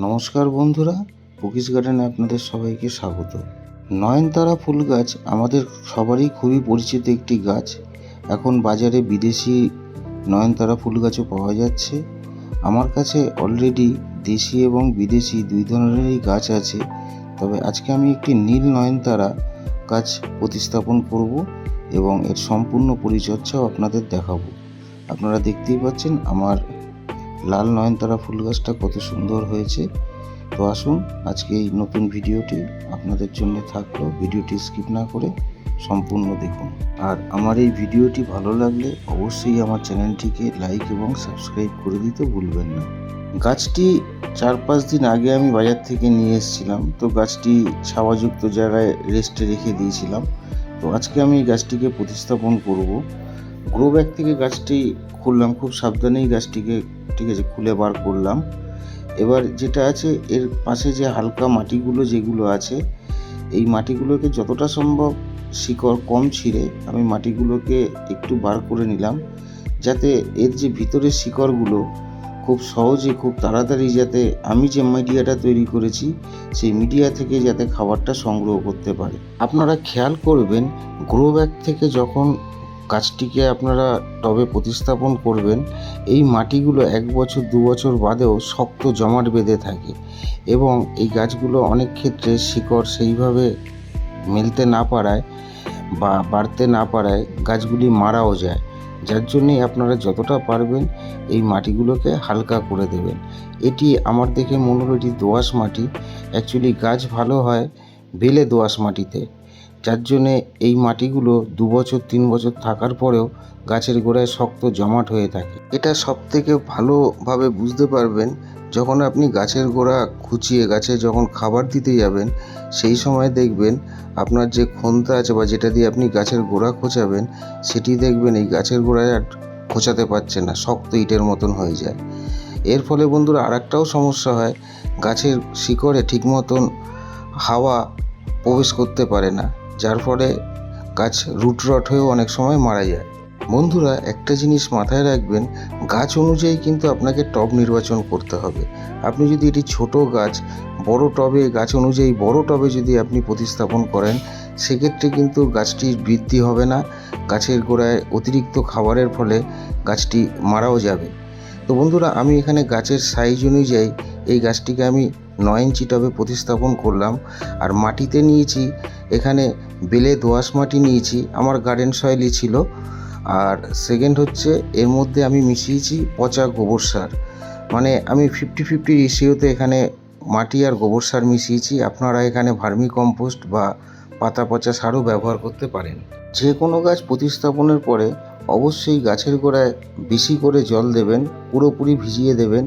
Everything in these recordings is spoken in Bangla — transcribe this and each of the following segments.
নমস্কার বন্ধুরা পুকিস গার্ডেনে আপনাদের সবাইকে স্বাগত। নয়নতারা ফুল গাছ আমাদের সবারই খুবই পরিচিত একটি গাছ। এখন বাজারে বিদেশি নয়নতারা ফুল গাছও পাওয়া যাচ্ছে। আমার কাছে অলরেডি দেশি এবং বিদেশি দুই ধরনেরই গাছ আছে। তবে আজকে আমি একটি নীল নয়নতারা গাছ প্রতিস্থাপন করব এবং এর সম্পূর্ণ পরিচর্যাও আপনাদের দেখাবো। আপনারা দেখতেই পাচ্ছেন আমার লাল নয়নতারা ফুল গাছটা কত সুন্দর হয়েছে। তো আসুন, আজকে এই নতুন ভিডিওটি আপনাদের জন্য থাকল। ভিডিওটি স্কিপ না করে সম্পূর্ণ দেখুন। আর আমার এই ভিডিওটি ভালো লাগলে অবশ্যই আমার চ্যানেলটিকে লাইক এবং সাবস্ক্রাইব করে দিতে ভুলবেন না। গাছটি চার পাঁচ দিন আগে আমি বাজার থেকে নিয়ে এসেছিলাম। তো গাছটি ছাওয়াযুক্ত জায়গায় রেস্টে রেখে দিয়েছিলাম। তো আজকে আমি গাছটিকে প্রতিস্থাপন করব। গ্রো ব্যাগ থেকে গাছটি খুললাম। খুব সাবধানেই গাছটিকে ঠিক আছে, খুলে বার করলাম। এবার যেটা আছে, এর পাশে যে হালকা মাটিগুলো যেগুলো আছে, এই মাটিগুলোকে যতটা সম্ভব শিকড় কম ছিঁড়ে আমি মাটিগুলোকে একটু বার করে নিলাম, যাতে এর যে ভিতরের শিকড়গুলো খুব সহজে, খুব তাড়াতাড়ি যাতে আমি যে মিডিয়াটা তৈরি করেছি, সেই মিডিয়া থেকে যাতে খাবারটা সংগ্রহ করতে পারে। আপনারা খেয়াল করবেন, গ্রো ব্যাগ থেকে যখন গাছটিকে আপনারা টবে প্রতিস্থাপন করবেন। এই মাটিগুলো এক বছর, দু বছর বাদেও শক্ত জমাট বেঁধে থাকে এবং এই গাছগুলো অনেক ক্ষেত্রে শিকড় সেইভাবে মেলতে না পারায় বা বাড়তে না পারায় গাছগুলি মারাও যায়। যার জন্যেই আপনারা যতটা পারবেন এই মাটিগুলোকে হালকা করে দেবেন। এটি আমার দেখে মনে হলো এটি দোআঁশ মাটি। অ্যাকচুয়ালি গাছ ভালো হয় বেলে দোআঁশ মাটিতে। যার জন্যে এই মাটিগুলো দু বছর, তিন বছর থাকার পরেও গাছের গোড়ায় শক্ত জমাট হয়ে থাকে। এটা সব থেকে ভালোভাবে বুঝতে পারবেন যখন আপনি গাছের গোড়া খুঁচিয়ে গাছে যখন খাবার দিতে যাবেন, সেই সময় দেখবেন আপনার যে খন্তা আছে বা যেটা দিয়ে আপনি গাছের গোড়া খোঁচাবেন, সেটি দেখবেন এই গাছের গোড়ায় আর খোঁচাতে পারছে না, শক্ত ইটের মতন হয়ে যায়। এর ফলে বন্ধুরা আর একটাও সমস্যা হয়, গাছের শিকড়ে ঠিক মতন হাওয়া প্রবেশ করতে পারে না। যার ফলে গাছ রুট রট হয়েও অনেক সময় মারা যায়। বন্ধুরা, একটা জিনিস মাথায় রাখবেন, গাছ অনুযায়ী কিন্তু আপনাকে টব নির্বাচন করতে হবে। আপনি যদি এটি ছোট গাছ, বড় টবে, গাছ অনুযায়ী বড় টবে যদি আপনি প্রতিস্থাপন করেন, সেক্ষেত্রে কিন্তু গাছটির বৃদ্ধি হবে না। গাছের গোড়ায় অতিরিক্ত খাবারের ফলে গাছটি মারাও যাবে। তো বন্ধুরা, আমি এখানে গাছের সাইজ অনুযায়ী এই গাছটিকে আমি নয় ইঞ্চি টবে প্রতিস্থাপন করলাম আর মাটিতে নিয়েছি, এখানে বেলে দোআঁশ মাটি নিয়েছি, আমার গার্ডেন সয়েলই ছিল। আর সেকেন্ড হচ্ছে, এর মধ্যে আমি মিশিয়েছি পচা গোবর সার। মানে আমি ফিফটি ফিফটি রেশিওতে এখানে মাটি আর গোবর সার মিশিয়েছি, আপনারা এখানে ভার্মি কম্পোস্ট বা পাতা পচা সারও ব্যবহার করতে পারেন। যে কোনো গাছ প্রতিস্থাপনের পরে অবশ্যই গাছের গোড়ায় বেশি করে জল দেবেন, পুরোপুরি ভিজিয়ে দেবেন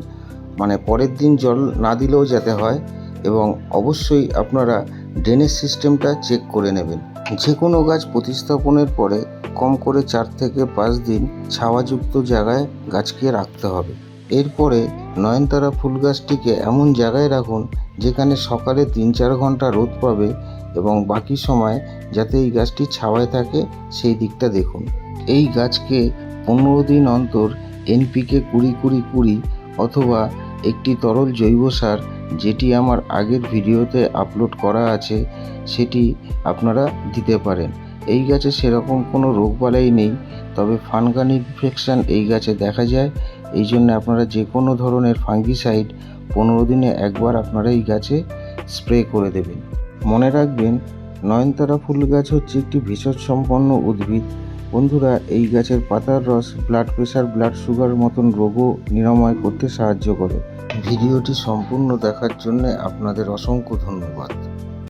মানে পরের দিন জল না দিলেও যাতে হয় এবং অবশ্যই আপনারা ড্রেনেজ সিস্টেমটা চেক করে নেবেন। যে কোনো গাছ প্রতিস্থাপনের পরে কম করে চার থেকে পাঁচ দিন ছাওয়াযুক্ত জায়গায় গাছকে রাখতে হবে। এরপরে নয়নতারা ফুল গাছটিকে এমন জায়গায় রাখুন যেখানে সকালে তিন চার ঘণ্টা রোদ পাবে এবং বাকি সময় যাতে এই গাছটি ছাওয়ায় থাকে সেই দিকটা দেখুন। এই গাছকে পনেরো দিন অন্তর এনপিকে কুড়ি কুড়ি কুড়ি অথবা একটি তরল জৈব সার যেটি আমার আগের ভিডিওতে আপলোড করা আছে, সেটি আপনারা দিতে পারেন। এই গাছে সেরকম কোনো রোগবালাই নেই, তবে ফানগান ইনফেকশান এই গাছে দেখা যায়। এই জন্য আপনারা যে কোনো ধরনের ফাঙ্গিসাইড পনেরো দিনে একবার আপনারা এই গাছে স্প্রে করে দেবেন। মনে রাখবেন, নয়নতারা ফুল গাছ হচ্ছে একটি ভেষজ সম্পন্ন উদ্ভিদ। বন্ধুরা, এই গাছের পাতার রস ব্লাড প্রেশার ব্লাড সুগার মতন রোগও নিরাময় করতে সাহায্য করে। ভিডিওটি সম্পূর্ণ দেখার জন্য আপনাদের অসংখ্য ধন্যবাদ।